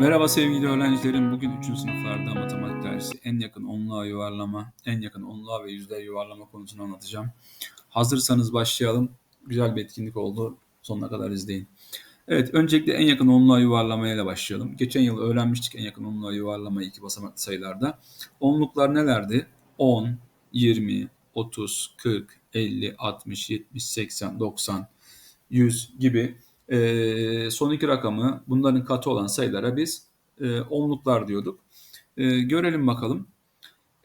Merhaba sevgili öğrencilerim. Bugün 3. sınıflarda matematik dersi en yakın onluğa yuvarlama, en yakın onluğa ve yüzde yuvarlama konusunu anlatacağım. Hazırsanız başlayalım. Güzel bir etkinlik oldu. Sonuna kadar izleyin. Evet, öncelikle en yakın onluğa yuvarlamayla başlayalım. Geçen yıl öğrenmiştik en yakın onluğa yuvarlamayı iki basamaklı sayılarda. Onluklar nelerdi? 10, 20, 30, 40, 50, 60, 70, 80, 90, 100 gibi e, son iki rakamı bunların katı olan sayılara biz e, onluklar diyorduk. E, görelim bakalım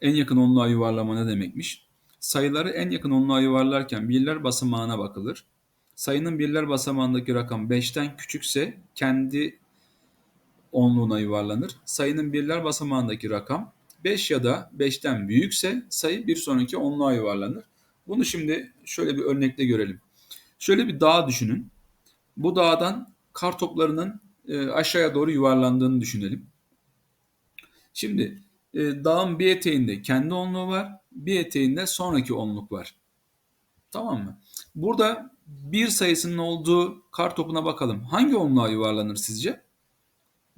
en yakın onluğa yuvarlama ne demekmiş. Sayıları en yakın onluğa yuvarlarken birler basamağına bakılır. Sayının birler basamağındaki rakam 5'ten küçükse kendi onluğuna yuvarlanır. Sayının birler basamağındaki rakam 5 ya da 5'ten büyükse sayı bir sonraki onluğa yuvarlanır. Bunu şimdi şöyle bir örnekle görelim. Şöyle bir dağ düşünün. Bu dağdan kar toplarının e, aşağıya doğru yuvarlandığını düşünelim. Şimdi e, dağın bir eteğinde kendi onluğu var, bir eteğinde sonraki onluk var. Tamam mı? Burada bir sayısının olduğu kar topuna bakalım. Hangi onluğa yuvarlanır sizce?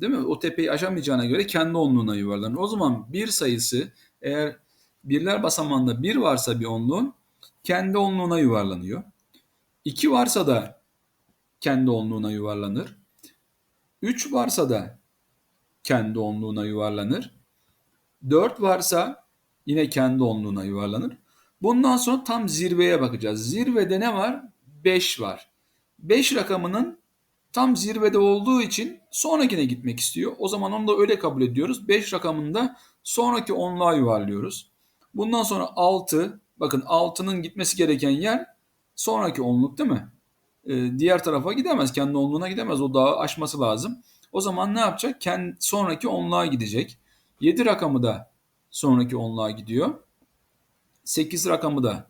Değil mi? O tepeyi aşamayacağına göre kendi onluğuna yuvarlanır. O zaman bir sayısı eğer birler basamağında bir varsa bir onluğun kendi onluğuna yuvarlanıyor. İki varsa da kendi onluğuna yuvarlanır. 3 varsa da kendi onluğuna yuvarlanır. 4 varsa yine kendi onluğuna yuvarlanır. Bundan sonra tam zirveye bakacağız. Zirvede ne var? 5 var. 5 rakamının tam zirvede olduğu için sonrakine gitmek istiyor. O zaman onu da öyle kabul ediyoruz. 5 rakamında sonraki onluğa yuvarlıyoruz. Bundan sonra 6, bakın 6'nın gitmesi gereken yer sonraki onluk değil mi? E, diğer tarafa gidemez. Kendi onluğuna gidemez. O dağı aşması lazım. O zaman ne yapacak? Kendi, sonraki onluğa gidecek. 7 rakamı da sonraki onluğa gidiyor. 8 rakamı da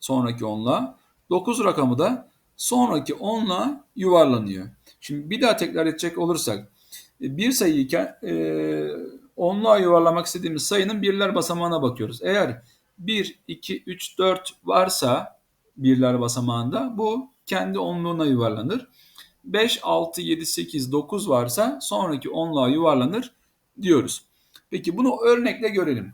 sonraki onluğa. 9 rakamı da sonraki onluğa yuvarlanıyor. Şimdi bir daha tekrar edecek olursak e, bir sayıyı e, onluğa yuvarlamak istediğimiz sayının birler basamağına bakıyoruz. Eğer 1, 2, 3, 4 varsa birler basamağında bu kendi onluğuna yuvarlanır. 5, 6, 7, 8, 9 varsa sonraki onluğa yuvarlanır diyoruz. Peki bunu örnekle görelim.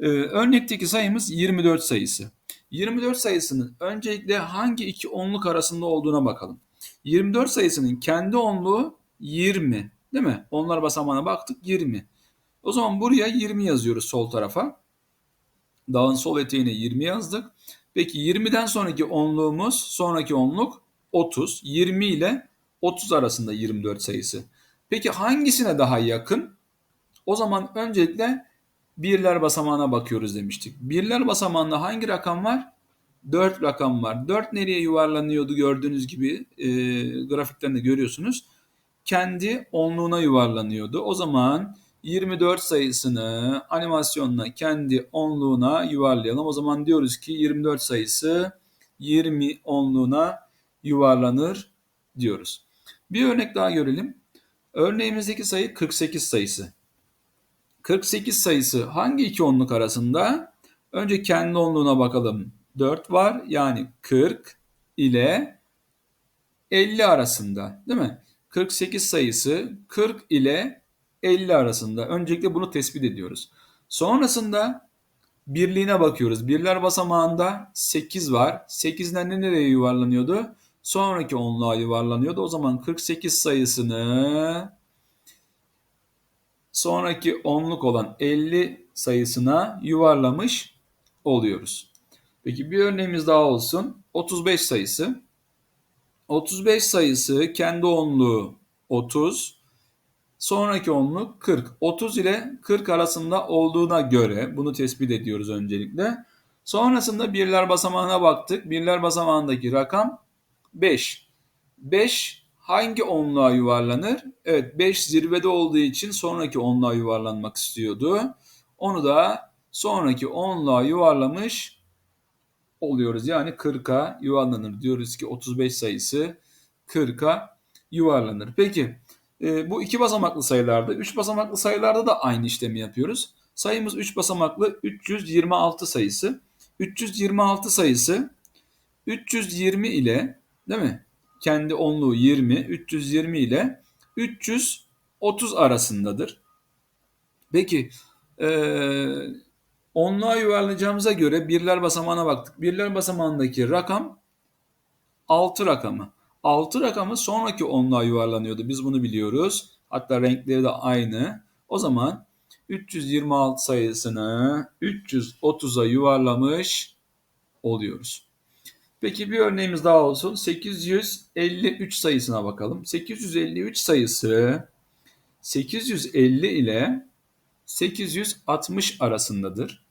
Ee, örnekteki sayımız 24 sayısı. 24 sayısının öncelikle hangi iki onluk arasında olduğuna bakalım. 24 sayısının kendi onluğu 20 değil mi? Onlar basamağına baktık 20. O zaman buraya 20 yazıyoruz sol tarafa. Dağın sol eteğine 20 yazdık. Peki 20'den sonraki onluğumuz, sonraki onluk 30. 20 ile 30 arasında 24 sayısı. Peki hangisine daha yakın? O zaman öncelikle birler basamağına bakıyoruz demiştik. Birler basamağında hangi rakam var? 4 rakam var. 4 nereye yuvarlanıyordu gördüğünüz gibi e, grafikten görüyorsunuz. Kendi onluğuna yuvarlanıyordu. O zaman 24 sayısını animasyonla kendi onluğuna yuvarlayalım. O zaman diyoruz ki 24 sayısı 20 onluğuna yuvarlanır diyoruz. Bir örnek daha görelim. Örneğimizdeki sayı 48 sayısı. 48 sayısı hangi iki onluk arasında? Önce kendi onluğuna bakalım. 4 var yani 40 ile 50 arasında değil mi? 48 sayısı 40 ile 50 arasında. Öncelikle bunu tespit ediyoruz. Sonrasında birliğine bakıyoruz. Birler basamağında 8 var. 8'den ne nereye yuvarlanıyordu? Sonraki onluğa yuvarlanıyordu. O zaman 48 sayısını sonraki onluk olan 50 sayısına yuvarlamış oluyoruz. Peki bir örneğimiz daha olsun. 35 sayısı. 35 sayısı kendi onluğu 30. Sonraki onluk 40. 30 ile 40 arasında olduğuna göre bunu tespit ediyoruz öncelikle. Sonrasında birler basamağına baktık. Birler basamağındaki rakam 5. 5 hangi onluğa yuvarlanır? Evet 5 zirvede olduğu için sonraki onluğa yuvarlanmak istiyordu. Onu da sonraki onluğa yuvarlamış oluyoruz. Yani 40'a yuvarlanır. Diyoruz ki 35 sayısı 40'a yuvarlanır. Peki e, bu iki basamaklı sayılarda, üç basamaklı sayılarda da aynı işlemi yapıyoruz. Sayımız 3 basamaklı 326 sayısı. 326 sayısı 320 ile değil mi? Kendi onluğu 20, 320 ile 310 30 arasındadır. Peki e, onluğa yuvarlayacağımıza göre birler basamağına baktık. Birler basamağındaki rakam 6 rakamı. 6 rakamı sonraki onluğa yuvarlanıyordu. Biz bunu biliyoruz. Hatta renkleri de aynı. O zaman 326 sayısını 330'a yuvarlamış oluyoruz. Peki bir örneğimiz daha olsun. 853 sayısına bakalım. 853 sayısı 850 ile 860 arasındadır.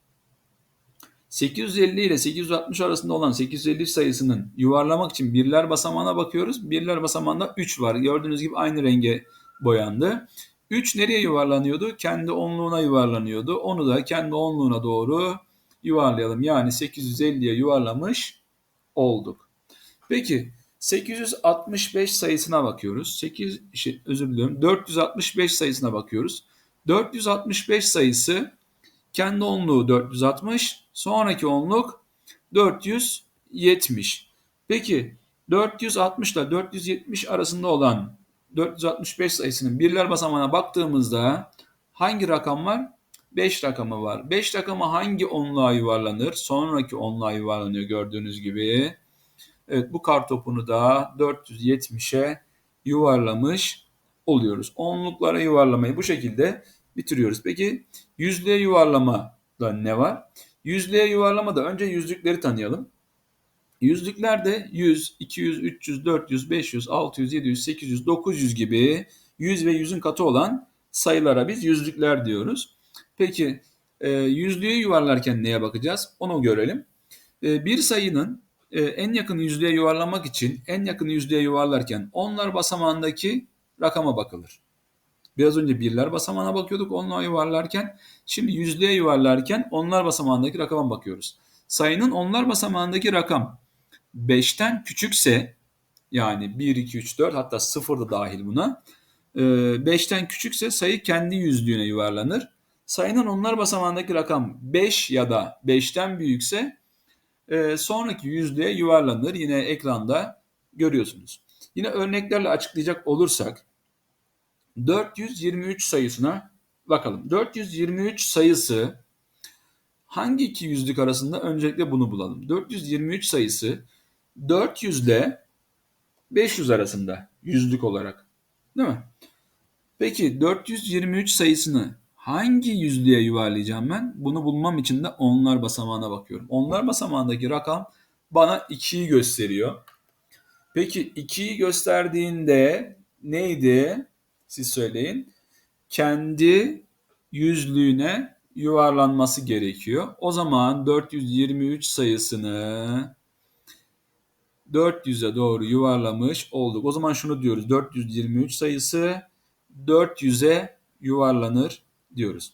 850 ile 860 arasında olan 850 sayısının yuvarlamak için birler basamağına bakıyoruz. Birler basamağında 3 var. Gördüğünüz gibi aynı renge boyandı. 3 nereye yuvarlanıyordu? Kendi onluğuna yuvarlanıyordu. Onu da kendi onluğuna doğru yuvarlayalım. Yani 850'ye yuvarlamış olduk. Peki 865 sayısına bakıyoruz. 8 şey, özür diliyorum. 465 sayısına bakıyoruz. 465 sayısı kendi onluğu 460, sonraki onluk 470. Peki 460 ile 470 arasında olan 465 sayısının birler basamağına baktığımızda hangi rakam var? 5 rakamı var. 5 rakamı hangi onluğa yuvarlanır? Sonraki onluğa yuvarlanıyor gördüğünüz gibi. Evet bu kar topunu da 470'e yuvarlamış oluyoruz. Onluklara yuvarlamayı bu şekilde bitiriyoruz. Peki yüzlüğe yuvarlamada ne var? Yüzlüğe yuvarlamada önce yüzlükleri tanıyalım. Yüzlüklerde 100, 200, 300, 400, 500, 600, 700, 800, 900 gibi 100 ve 100'ün katı olan sayılara biz yüzlükler diyoruz. Peki e, yüzlüğe yuvarlarken neye bakacağız? Onu görelim. E, bir sayının e, en yakın yüzlüğe yuvarlamak için en yakın yüzlüğe yuvarlarken onlar basamağındaki rakama bakılır. Biraz önce birler basamağına bakıyorduk onluğa yuvarlarken. Şimdi yüzlüğe yuvarlarken onlar basamağındaki rakama bakıyoruz. Sayının onlar basamağındaki rakam 5'ten küçükse yani 1, 2, 3, 4 hatta 0 da dahil buna. 5'ten küçükse sayı kendi yüzlüğüne yuvarlanır. Sayının onlar basamağındaki rakam 5 ya da 5'ten büyükse sonraki yüzlüğe yuvarlanır. Yine ekranda görüyorsunuz. Yine örneklerle açıklayacak olursak 423 sayısına bakalım. 423 sayısı hangi iki yüzlük arasında öncelikle bunu bulalım. 423 sayısı 400 ile 500 arasında yüzlük olarak. Değil mi? Peki 423 sayısını hangi yüzlüğe yuvarlayacağım ben? Bunu bulmam için de onlar basamağına bakıyorum. Onlar basamağındaki rakam bana 2'yi gösteriyor. Peki 2'yi gösterdiğinde neydi? Siz söyleyin. Kendi yüzlüğüne yuvarlanması gerekiyor. O zaman 423 sayısını 400'e doğru yuvarlamış olduk. O zaman şunu diyoruz. 423 sayısı 400'e yuvarlanır diyoruz.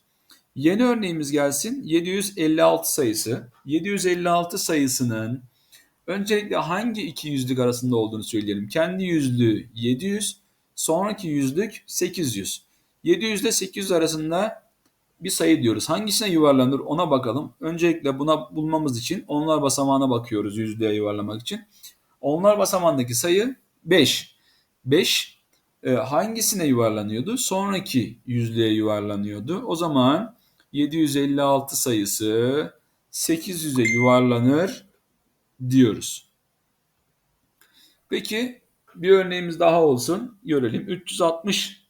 Yeni örneğimiz gelsin. 756 sayısı. 756 sayısının öncelikle hangi iki yüzlük arasında olduğunu söyleyelim. Kendi yüzlüğü 700, sonraki yüzlük 800. 700 ile 800 arasında bir sayı diyoruz. Hangisine yuvarlanır ona bakalım. Öncelikle buna bulmamız için onlar basamağına bakıyoruz yüzlüğe yuvarlamak için. Onlar basamağındaki sayı 5. 5 e, hangisine yuvarlanıyordu? Sonraki yüzlüğe yuvarlanıyordu. O zaman 756 sayısı 800'e yuvarlanır diyoruz. Peki bir örneğimiz daha olsun. Görelim. 360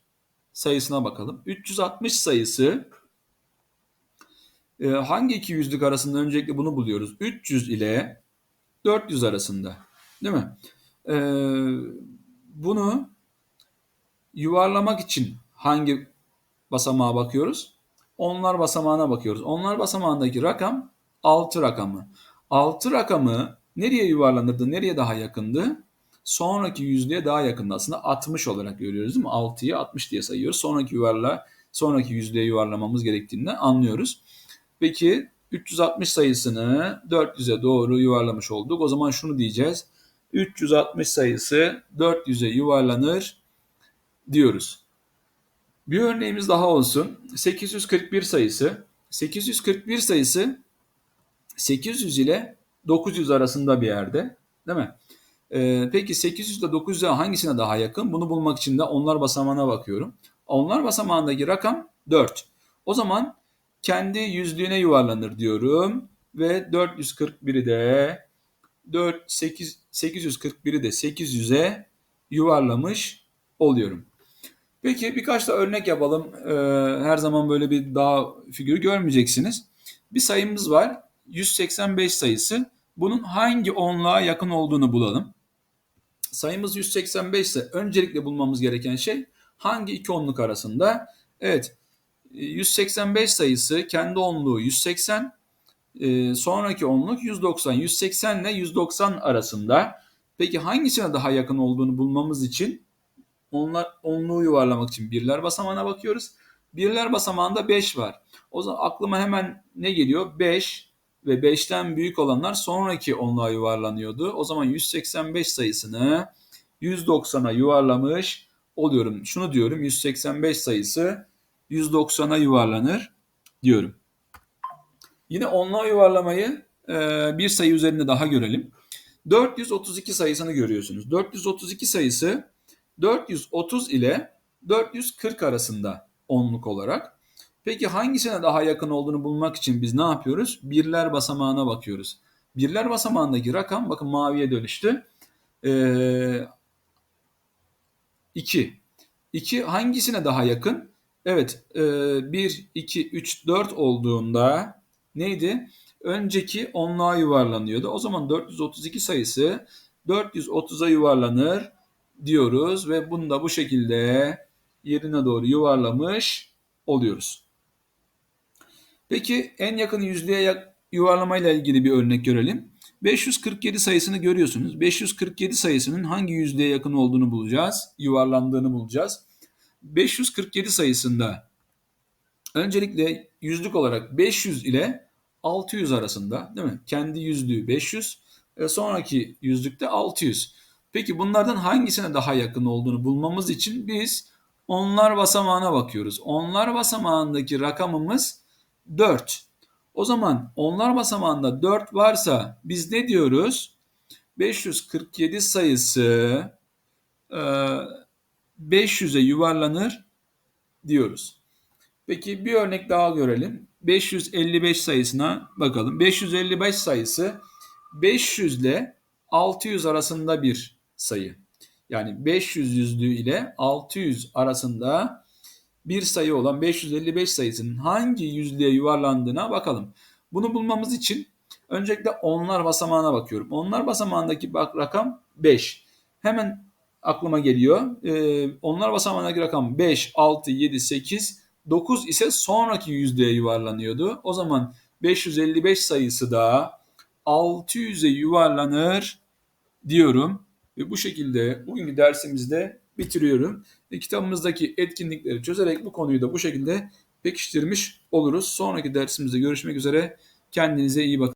sayısına bakalım. 360 sayısı e, hangi iki yüzlük arasında öncelikle bunu buluyoruz. 300 ile 400 arasında. Değil mi? E, bunu yuvarlamak için hangi basamağa bakıyoruz? Onlar basamağına bakıyoruz. Onlar basamağındaki rakam 6 rakamı. 6 rakamı nereye yuvarlanırdı? Nereye daha yakındı? Sonraki yüzlüğe daha yakındı. Aslında 60 olarak görüyoruz değil mi? 6'yı 60 diye sayıyoruz. Sonraki yuvarla sonraki yüzlüğe yuvarlamamız gerektiğini anlıyoruz. Peki 360 sayısını 400'e doğru yuvarlamış olduk. O zaman şunu diyeceğiz. 360 sayısı 400'e yuvarlanır diyoruz. Bir örneğimiz daha olsun. 841 sayısı. 841 sayısı 800 ile 900 arasında bir yerde. Değil mi? Ee, peki 800 ile 900'e hangisine daha yakın? Bunu bulmak için de onlar basamağına bakıyorum. Onlar basamağındaki rakam 4. O zaman kendi yüzlüğüne yuvarlanır diyorum ve 441'i de 4 8 841'i de 800'e yuvarlamış oluyorum. Peki birkaç da örnek yapalım. Ee, her zaman böyle bir dağ figürü görmeyeceksiniz. Bir sayımız var. 185 sayısı. Bunun hangi onluğa yakın olduğunu bulalım. Sayımız 185 ise öncelikle bulmamız gereken şey hangi iki onluk arasında? Evet 185 sayısı kendi onluğu 180 e, sonraki onluk 190. 180 ile 190 arasında. Peki hangisine daha yakın olduğunu bulmamız için onlar onluğu yuvarlamak için birler basamağına bakıyoruz. Birler basamağında 5 var. O zaman aklıma hemen ne geliyor? 5 ve 5'ten büyük olanlar sonraki onluğa yuvarlanıyordu. O zaman 185 sayısını 190'a yuvarlamış oluyorum. Şunu diyorum 185 sayısı 190'a yuvarlanır diyorum. Yine onluğa yuvarlamayı e, bir sayı üzerinde daha görelim. 432 sayısını görüyorsunuz. 432 sayısı 430 ile 440 arasında onluk olarak. Peki hangisine daha yakın olduğunu bulmak için biz ne yapıyoruz? Birler basamağına bakıyoruz. Birler basamağındaki rakam bakın maviye dönüştü. Ee, 2. 2 hangisine daha yakın? Evet e, 1, 2, 3, 4 olduğunda neydi? Önceki onluğa yuvarlanıyordu. O zaman 432 sayısı 430'a yuvarlanır diyoruz ve bunu da bu şekilde yerine doğru yuvarlamış oluyoruz. Peki en yakın yüzlüğe yuvarlamayla ilgili bir örnek görelim. 547 sayısını görüyorsunuz. 547 sayısının hangi yüzlüğe yakın olduğunu bulacağız. Yuvarlandığını bulacağız. 547 sayısında öncelikle yüzlük olarak 500 ile 600 arasında değil mi? Kendi yüzlüğü 500, e, sonraki yüzlükte 600. Peki bunlardan hangisine daha yakın olduğunu bulmamız için biz onlar basamağına bakıyoruz. Onlar basamağındaki rakamımız 4. O zaman onlar basamağında 4 varsa biz ne diyoruz? 547 sayısı 500'e yuvarlanır diyoruz. Peki bir örnek daha görelim. 555 sayısına bakalım. 555 sayısı 500 ile 600 arasında bir sayı. Yani 500 yüzlüğü ile 600 arasında bir sayı olan 555 sayısının hangi yüzlüğe yuvarlandığına bakalım. Bunu bulmamız için öncelikle onlar basamağına bakıyorum. Onlar basamağındaki bak rakam 5. Hemen aklıma geliyor. Ee, onlar basamağındaki rakam 5, 6, 7, 8, 9 ise sonraki yüzlüğe yuvarlanıyordu. O zaman 555 sayısı da 600'e yuvarlanır diyorum. Ve bu şekilde bugünkü dersimizde bitiriyorum. Ve kitabımızdaki etkinlikleri çözerek bu konuyu da bu şekilde pekiştirmiş oluruz. Sonraki dersimizde görüşmek üzere. Kendinize iyi bakın.